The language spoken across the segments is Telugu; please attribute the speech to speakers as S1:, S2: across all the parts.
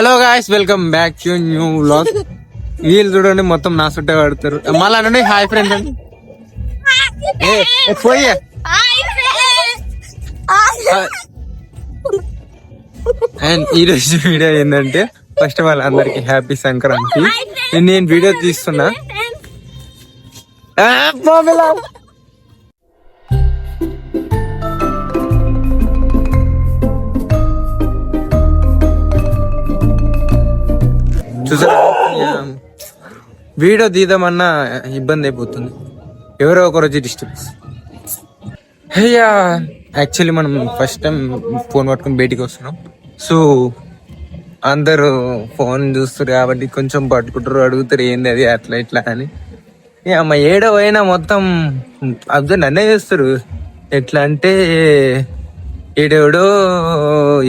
S1: Hello guys welcome back to new vlog వీళ్ళు చూడండి మొత్తం నా చుట్టే పడతారు మళ్ళీ అనండి హాయ్ ఫ్రెండ్ అండి పోయి అండ్ ఈ రోజు వీడియో ఏంటంటే ఫస్ట్ ఆఫ్ ఆల్ అందరికి హ్యాపీ సంక్రాంతి. నేను వీడియో తీస్తున్నా. చూసారా? వీడియో తీద్దామన్నా ఇబ్బంది అయిపోతుంది. ఎవరో ఒకరోజు డిస్టర్బ్స్ అయ్యా యాక్చువల్లీ మనం ఫస్ట్ టైం ఫోన్ పట్టుకొని బయటికి వస్తున్నాం. సో అందరూ ఫోన్ చూస్తారు కాబట్టి కొంచెం పట్టుకుంటారు అడుగుతారు ఏంది అది? అట్లా ఇట్లా అని. అమ్మ ఏడో అయినా మొత్తం అబ్జర్వ్ నన్నే చేస్తారు ఎట్లా అంటే ఏడెవడో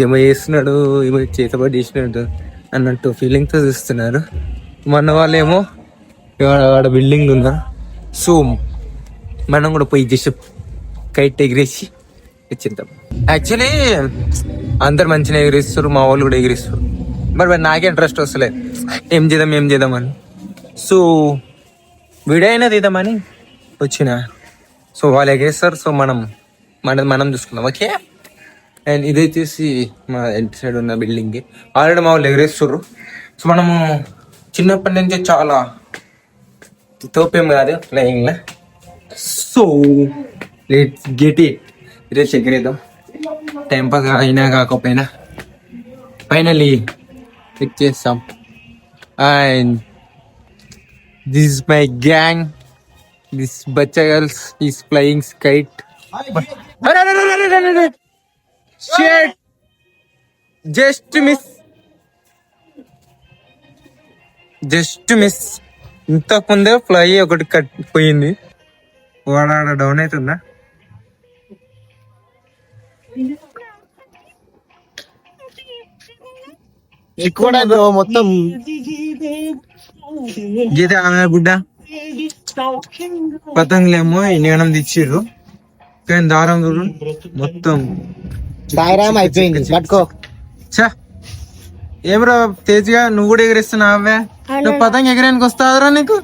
S1: ఏమో చేస్తున్నాడు ఏమో చేతబడి చేసినాడు అన్నట్టు ఫీలింగ్తో చూస్తున్నారు. మన వాళ్ళేమో ఆడ బిల్డింగ్ ఉందా? సో మనం కూడా పోయి జస్ట్ కైట్ ఎగిరేసి ఇచ్చేద్దాం యాక్చువల్లీ అందరు మంచిగా ఎగిరిస్తారు మా వాళ్ళు కూడా ఎగిరిస్తారు. మరి మరి నాకే ఇంట్రెస్ట్ వస్తలేదు ఏం చేద్దాం ఏం చేద్దాం అని. సో వీడియో అయినా తీద్దామని వచ్చిన. సో వాళ్ళు ఎగిరేస్తారు సో మనం మన మనం చూసుకుందాం ఓకే అండ్ ఇది వచ్చేసి మా ఇంటి సైడ్ ఉన్న బిల్డింగ్ ఆల్రెడీ మా వాళ్ళు ఎగరేస్తారు సో మనము చిన్నప్పటి నుంచి చాలా తోపేం కాదు flying so let's get it ఈరోజు ఎగరేద్దాం టైం పాస్ అయినా కాకపోయినా ఫైనలీ చెక్ చేస్తాం and this my gang this Bachcha girls is flying స్కైట్ షేట్ just miss just miss ఇంతకు ముందే ఫ్లై ఒకటి కట్ పోయింది. వాడాడ డౌన్ అవుతుందా?
S2: మొత్తం
S1: గీత గుడ్డ. పతంగులేమో ఎన్నిగనం తెచ్చిర్రు. కానీ దారం మొత్తం
S2: సాయిరామ్ అయిపోయింది. పట్టుకో.
S1: ఛా! ఏమ్రా తేజ్గా నువ్వు కూడా ఎగిరిస్తున్నావే నువ్వు పతంగ ఎగిరానికి వస్తావురా నీకు?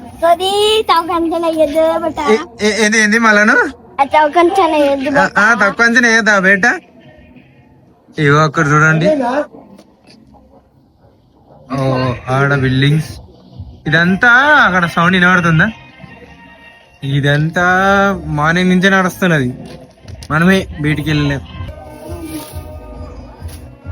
S1: ఏంది ఏంది మళ్ళాను తక్కువ అంచనా ఏదా బేట. ఇవో అక్కడ చూడండి. ఓ ఆడ బిల్డింగ్స్. ఇదంతా అక్కడ సౌండ్ వినబడుతుందా? ఇదంతా మార్నింగ్ నుంచే నడుస్తున్నది. మనమే బయటికి వెళ్ళలేం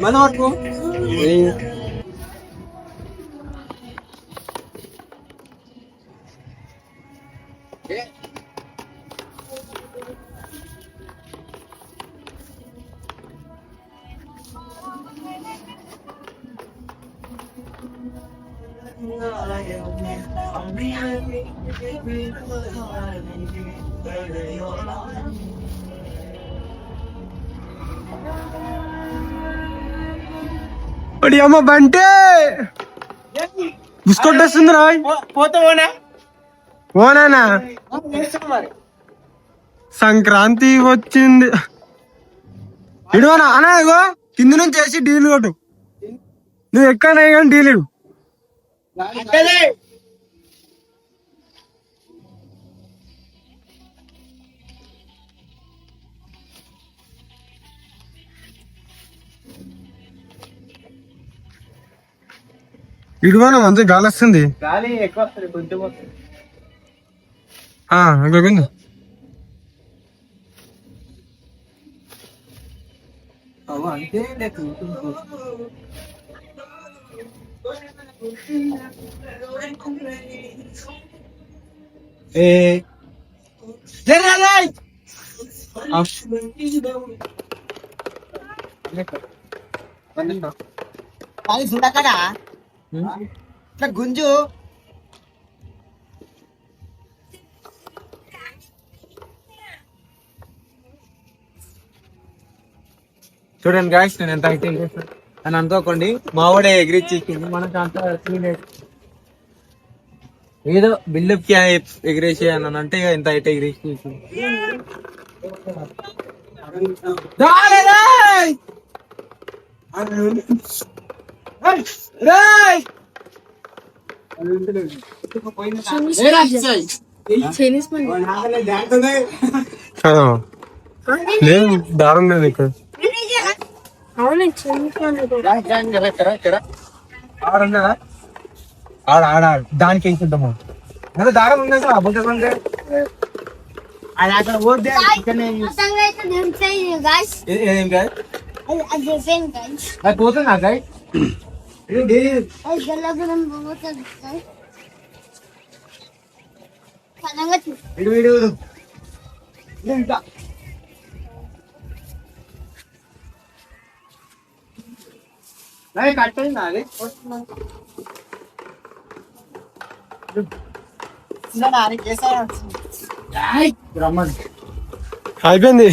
S1: మన అమ్మ బంటే! ముసుకొట్టేస్తుంది రా పోనా? సంక్రాంతి వచ్చింది. ఇడువనా అన్నా ఇగో కింద నుంచి వేసి డీల్ కొట్టు. నువ్వు ఎక్కడనే కానీ డీల్ ఇడు. ఇడువనా మంచి గాలి వస్తుంది
S2: గాలి ఎక్కువ వస్తుంది కొంచెం వస్తుంది.
S1: ఆ, ఇక్కడ కింద.
S2: అంటే
S1: ఏ
S2: అది సుందక్కడ ఇట్లా గుంజు.
S1: చూడండి గాయస్ నేను ఎంత హైట్ అని అనుకోకండి. మావాడే ఎగిరిచ్చేసింది మనకు అంత సీన్. ఏదో బిల్డప్కి ఎగిరేసి అని అంటే ఇక ఇంత హైట్ ఎగిరేసి లేదు దారం లేదు ఇక్కడ
S3: అవును చిన్న
S1: ఆడున్నదా ఆడ ఆడ ఆడ. దానికి వేసుకుంటాము అదే దారం ఉంది కదా అబద్ధం అంటే
S2: అది అక్కడ పోతే ఇక్కడనే
S3: మొత్తంగా అయితే దించాయి గాయస్
S1: ఏ- ఏం కాదు
S3: అది అది చెప్పాను గాయస్
S1: అది పోతుందా గాయ
S3: అది గల్లగుణం పోతుంది
S2: ఇడు వీడు కట్టయిందా అది
S1: అయిపోయింది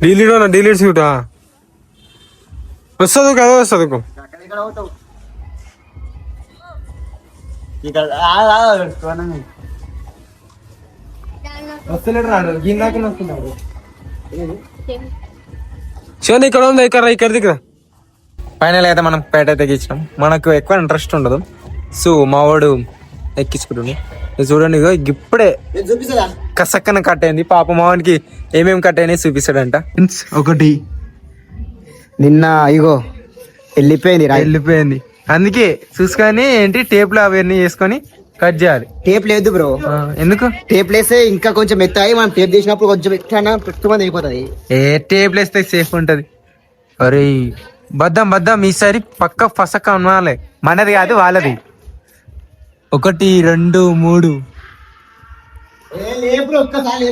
S4: డిలీట్ అన్న డిలీట్ సూటా వస్తుంది కదా వస్తుంది
S2: పోతావు ఇక్కడ
S4: శివన్ ఉంది ఇక్కడ రా, ఇక్కడ దిక్కురా
S1: ఫైనల్ అయితే మనం పేట ఎక్కించినాం. మనకు ఎక్కువ ఇంట్రెస్ట్ ఉండదు. సో మావాడు ఎక్కించుకుంటుండే. ఇది చూడండి ఇగో ఇప్పుడే
S2: చూపిస్తుందా
S1: కసక్కన కట్ అయింది. పాప మావానికి ఏమేమి కట్ అయినాయి చూపిస్తాడంట. ఒకటి.
S2: నిన్న ఇగో వెళ్ళిపోయింది రా.
S1: వెళ్ళిపోయింది. అందుకే చూసుకొని ఏంటి టేప్లు అవన్నీ వేసుకొని కట్ చేయాలి.
S2: టేప్ లేదు బ్రో.
S1: ఎందుకు?
S2: టేప్ లేస్తే ఇంకా కొంచెం మెత్తాయి మనం టేప్ చేసినప్పుడు కొంచెం ఎట్లా పెట్టుకోమని అయిపోతుంది
S1: ఏ టేప్లు వేస్తే సేఫ్ ఉంటది. అరే బద్దం బద్దం ఈసారి పక్క పసక్క అనాలి మనది కాదు వాళ్ళది. ఒకటి రెండు మూడు.
S2: ఒక్కసారి